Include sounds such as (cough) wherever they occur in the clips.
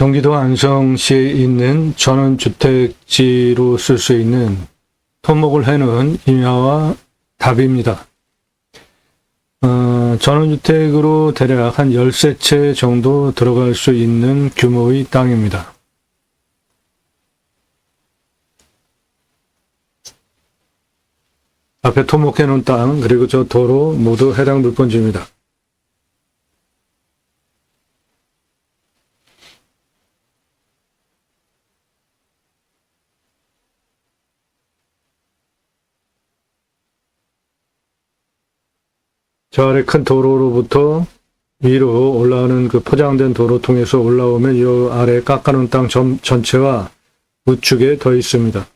경기도 안성시에 있는 전원주택지로 쓸 수 있는 토목을 해놓은 임야와 답입니다. 어, 전원주택으로 대략 한 13채 정도 들어갈 수 있는 규모의 땅입니다. 앞에 토목해 놓은 땅, 그리고 저 도로 모두 해당 물건지입니다. 저 아래 큰 도로로부터 위로 올라오는 그 포장된 도로 통해서 올라오면 이 아래 깎아놓은 땅 전, 전체와 우측에 더 있습니다.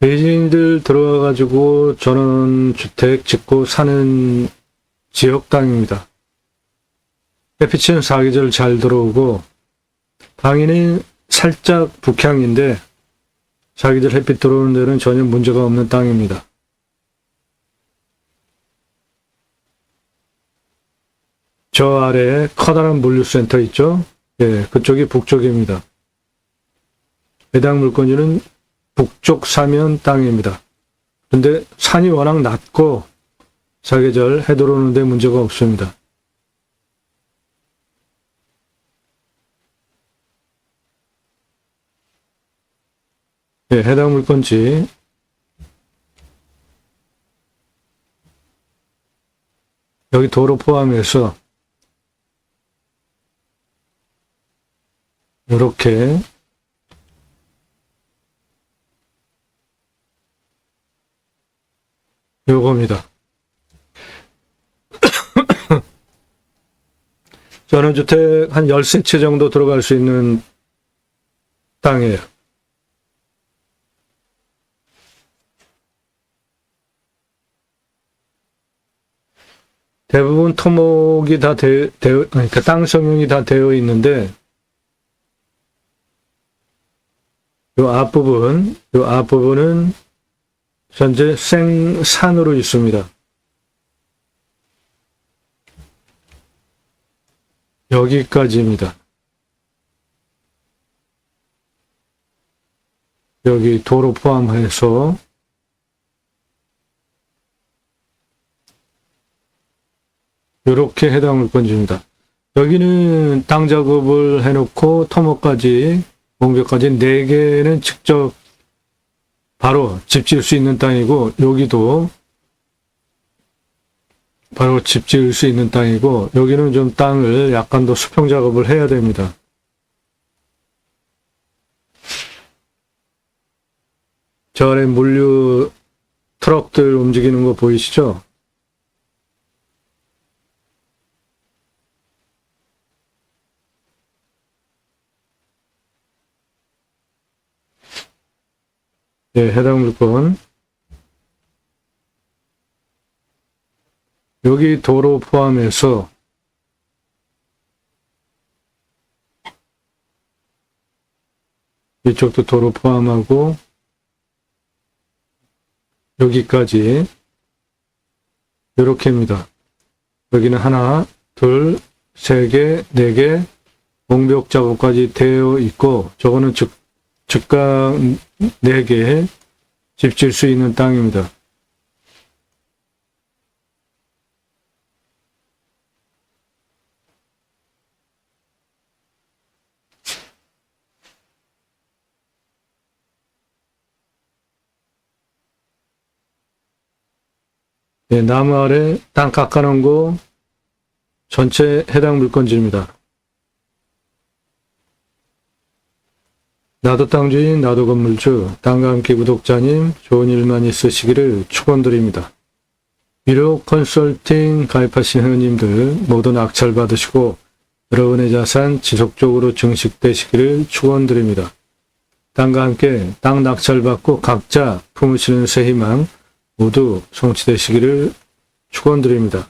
외지인들 들어와가지고 전원주택 짓고 사는 지역 땅입니다. 햇빛은 사계절 잘 들어오고 방위는 살짝 북향인데 사계절 햇빛 들어오는 데는 전혀 문제가 없는 땅입니다. 저 아래에 커다란 물류센터 있죠? 예, 그쪽이 북쪽입니다. 해당 물건지는 북쪽 사면 땅입니다. 근데 산이 워낙 낮고 사계절 해 들어오는데 문제가 없습니다. 예, 해당 물건지 여기 도로 포함해서 이렇게 요겁니다. (coughs) 전원주택 한 13채 정도 들어갈 수 있는 땅이에요. 대부분 토목이 다 되, 되어, 그러니까 땅 성형이 다 되어 있는데, 요 앞부분, 요 앞부분은 현재 생산으로 있습니다. 여기까지입니다. 여기 도로 포함해서 이렇게 해당 물건지입니다. 여기는 땅 작업을 해놓고 토목까지 공벽까지 4개는 직접 바로 집 지을 수 있는 땅이고 여기도 바로 집 지을 수 있는 땅이고 여기는 좀 땅을 약간 더 수평 작업을 해야 됩니다. 저 아래 물류 트럭들 움직이는 거 보이시죠? 네, 해당 물건. 여기 도로 포함해서 이쪽도 도로 포함하고 여기까지 이렇게입니다. 여기는 하나, 둘, 세 개, 네 개, 공벽 작업까지 되어 있고 저거는 즉 즉각 4개 집질 수 있는 땅입니다. 네, 나무 아래 땅 깎아놓은 거 전체 해당 물건지입니다. 나도 땅 주인, 나도 건물주, 땅과 함께 구독자님, 좋은 일만 있으시기를 축원드립니다. 위로 컨설팅 가입하신 회원님들 모두 낙찰 받으시고 여러분의 자산 지속적으로 증식되시기를 축원드립니다. 땅과 함께 땅 낙찰 받고 각자 품으시는 새 희망 모두 성취되시기를 축원드립니다.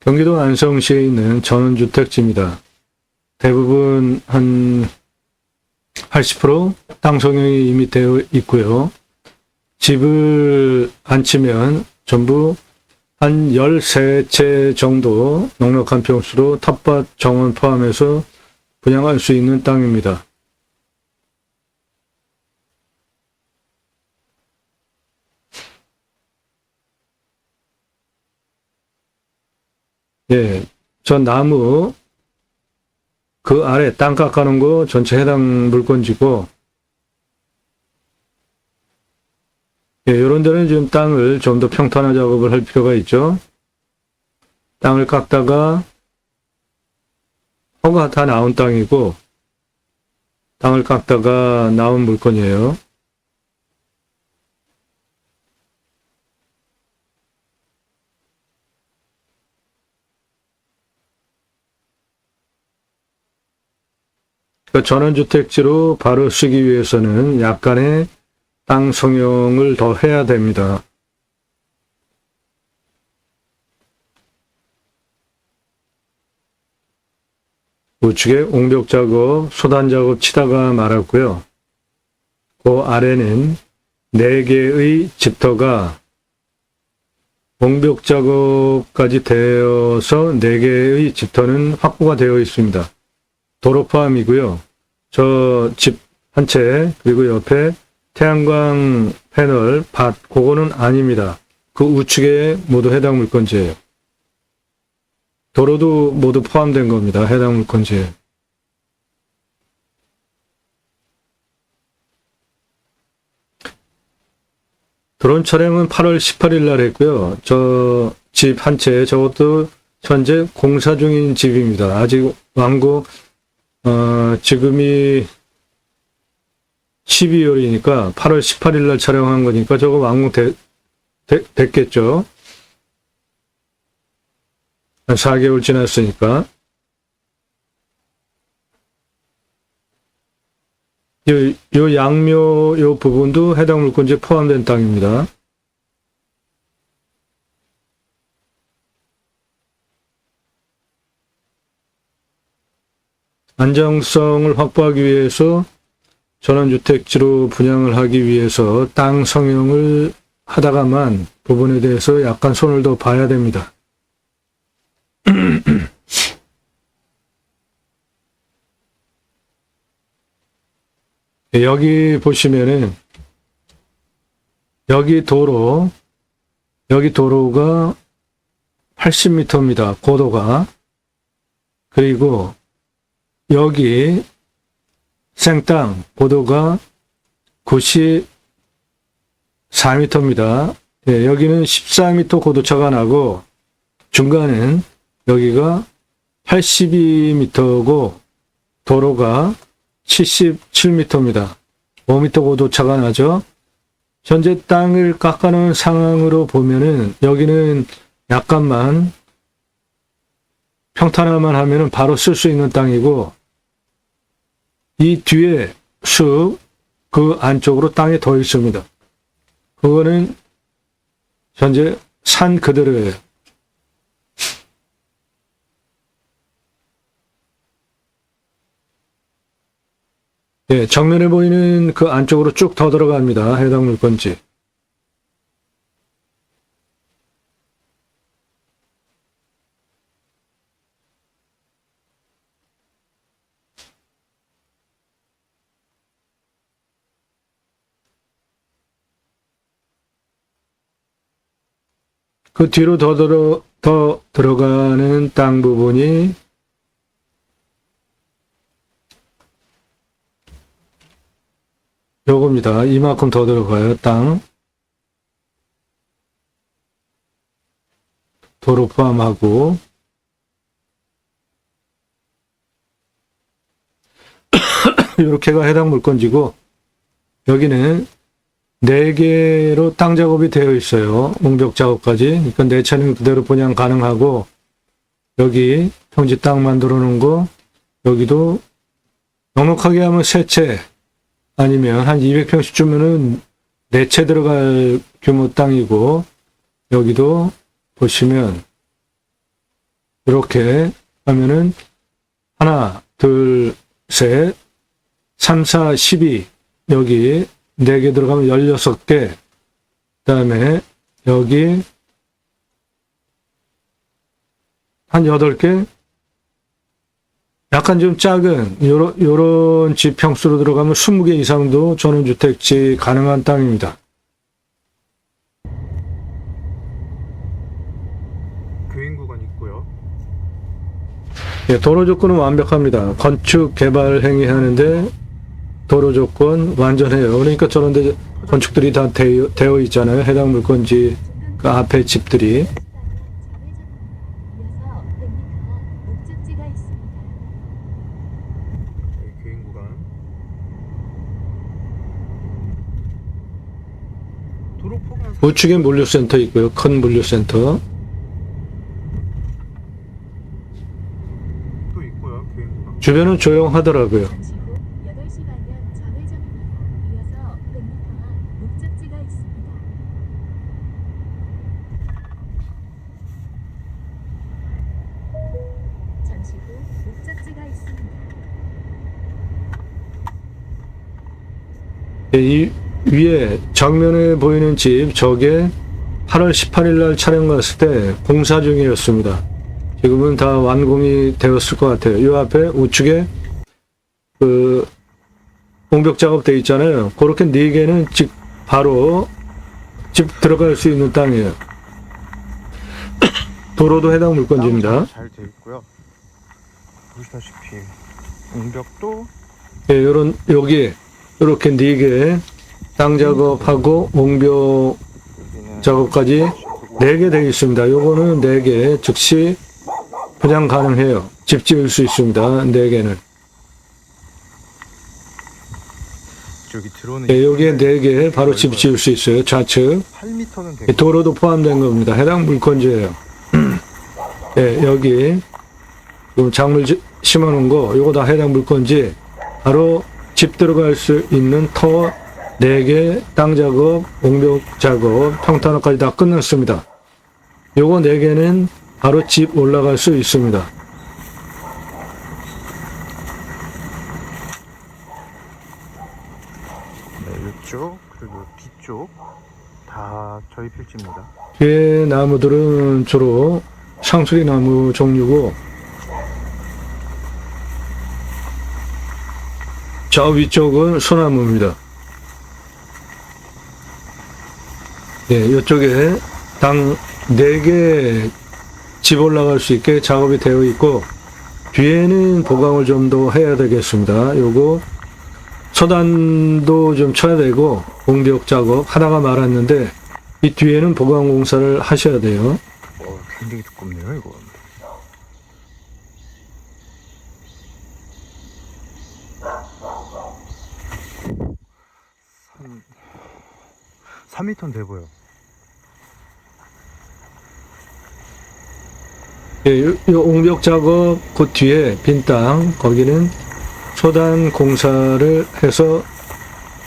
경기도 안성시에 있는 전원주택지입니다. 대부분 한 80%땅 성형이 이미 되어 있고요. 집을 안 치면 전부 한 13채 정도 넉넉한 평수로 텃밭 정원 포함해서 분양할 수 있는 땅입니다. 예, 저 나무 그 아래 땅 깎아놓은 거 전체 해당 물건지고 예, 이런 데는 지금 땅을 좀 더 평탄화 작업을 할 필요가 있죠. 땅을 깎다가 허가 다 나온 땅이고 땅을 깎다가 나온 물건이에요. 그 전원주택지로 바로 쓰기 위해서는 약간의 땅 성형을 더 해야 됩니다. 우측에 옹벽 작업, 소단 작업 치다가 말았고요. 그 아래는 4개의 집터가 옹벽 작업까지 되어서 4개의 집터는 확보가 되어 있습니다. 도로 포함이고요. 저 집 한 채, 그리고 옆에 태양광 패널, 밭, 그거는 아닙니다. 그 우측에 모두 해당 물건지예요. 도로도 모두 포함된 겁니다. 해당 물건지에. 드론 촬영은 8월 18일 날 했고요. 저 집 한 채, 저것도 현재 공사 중인 집입니다. 아직 완고, 어, 지금이 12월이니까 8월 18일 날 촬영한 거니까 저거 완공 되, 되, 됐겠죠. 한 4개월 지났으니까. 요, 요 양묘 요 부분도 해당 물건지에 포함된 땅입니다. 안정성을 확보하기 위해서 전원주택지로 분양을 하기 위해서 땅 성형을 하다가만 부분에 대해서 약간 손을 더 봐야 됩니다. (clears throat) 여기 보시면은 여기 도로 여기 도로가 80m입니다. 고도가 그리고 여기 생땅 고도가 94m입니다. 예, 여기는 14m 고도차가 나고 중간은 여기가 82m고 도로가 77m입니다. 5m 고도차가 나죠. 현재 땅을 깎아놓은 상황으로 보면은 여기는 약간만 평탄화만 하면은 바로 쓸 수 있는 땅이고 이 뒤에 숲그 안쪽으로 땅이 더 있습니다. 그거는 현재 산 그대로예요. 예, 정면에 보이는 그 안쪽으로 쭉 더 들어갑니다. 해당 물건지. 그 뒤로 더 들어, 더 들어가는 땅 부분이 요겁니다. 이만큼 더 들어가요, 땅. 도로 포함하고. (coughs) 이렇게가 해당 물건지고, 여기는 4개로 땅 작업이 되어 있어요. 몽벽 작업까지. 그러니까 내 차는 그대로 분양 가능하고, 여기 평지 땅 만들어 놓은 거, 여기도 넉넉하게 하면 세 채, 아니면 한 200평씩 주면은 네 채 들어갈 규모 땅이고 여기도 보시면 이렇게 하면은 하나, 둘, 셋, 3, 4, 12 여기 4개 들어가면 16개 그 다음에 여기 한 8개? 약간 좀 작은, 요런, 요런 집 평수로 들어가면 20개 이상도 전원주택지 가능한 땅입니다. 교인 구간 있고요. 예, 도로 조건은 완벽합니다. 건축 개발 행위 하는데 도로 조건 완전해요. 그러니까 저런 데 건축들이 다 되어, 되어 있잖아요. 해당 물건지 그 앞에 집들이. 이어서 100m 목적지가 있습니다. 여기 교인 구간. 도로 폭은 우측에 물류센터 있고요. 큰 물류센터. 주변은 조용하더라고요. 잠시 후 8시 방면 좌회전입니다. 이어서 100m 앞 목적지가 있습니다. 잠시 후 있습니다. 예, 이 위에 정면에 보이는 집 저게 8월 18일 날 촬영 갔을 때 공사 중이었습니다. 지금은 다 완공이 되었을 것 같아요. 이 앞에 우측에 그 공벽 작업 돼 있잖아요. 그렇게 네 개는 집 바로 집 들어갈 수 있는 땅이에요. (coughs) 도로도 해당 물건지입니다. 잘 돼 있고요. 보시다시피 공벽도 예, 요런 여기 이렇게 네 개 땅 작업하고 옹벽 작업까지 네 개 되어 있습니다. 요거는 네 개 즉시 분양 가능해요. 집 지을 수 있습니다. 네 개는. 저기 들어오는 예, 여기에 네 개 바로 집 지을 수 있어요. 좌측. 8m는 예, 되고 도로도 포함된 겁니다. 해당 물건지예요. (clears throat) 예, 여기 작물 지- 심어놓은 거 요거 다 해당 물건지 바로 집 들어갈 수 있는 터 4개, 땅 작업, 옹벽 작업, 평탄화까지 다 끝났습니다. 요거 4개는 바로 집 올라갈 수 있습니다. 네, 이쪽 그리고 뒤쪽 다 저희 필지입니다. 뒤에 나무들은 주로 상수리 나무 종류고 저 위쪽은 소나무입니다. 네, 이쪽에 당 4개 집 올라갈 수 있게 작업이 되어 있고 뒤에는 보강을 좀 더 해야 되겠습니다. 요거 소단도 좀 쳐야 되고 공벽 작업 하다가 말았는데 이 뒤에는 보강 공사를 하셔야 돼요. 어, 굉장히 두껍네요, 이거. 삼 3m는 돼 보여. 예, 요, 요 옹벽 작업 그 뒤에 빈 땅 거기는 소단 공사를 해서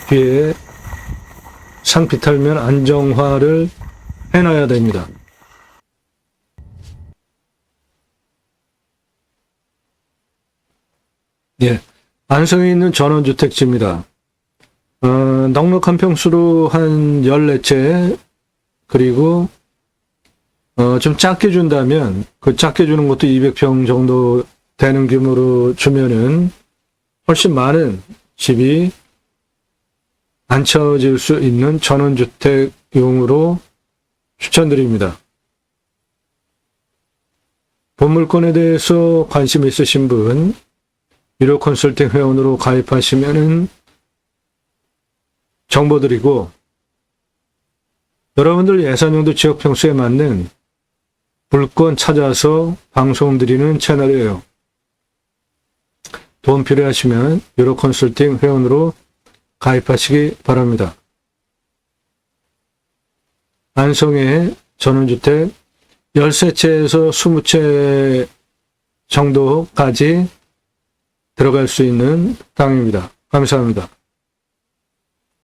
뒤에 산비탈면 안정화를 해놔야 됩니다. 예, 안성에 있는 전원주택지입니다. 어, 넉넉한 평수로 한 14채 그리고 어, 좀 작게 준다면, 그 작게 주는 것도 200평 정도 되는 규모로 주면은 훨씬 많은 집이 앉혀질 수 있는 전원주택용으로 추천드립니다. 본물건에 대해서 관심 있으신 분, 유료 컨설팅 회원으로 가입하시면은 정보 드리고, 여러분들 예산 용도 지역 평수에 맞는 물건 찾아서 방송 드리는 채널이에요. 도움 필요하시면 유로 컨설팅 회원으로 가입하시기 바랍니다. 안성의 전원주택 13채에서 20채 정도까지 들어갈 수 있는 땅입니다. 감사합니다.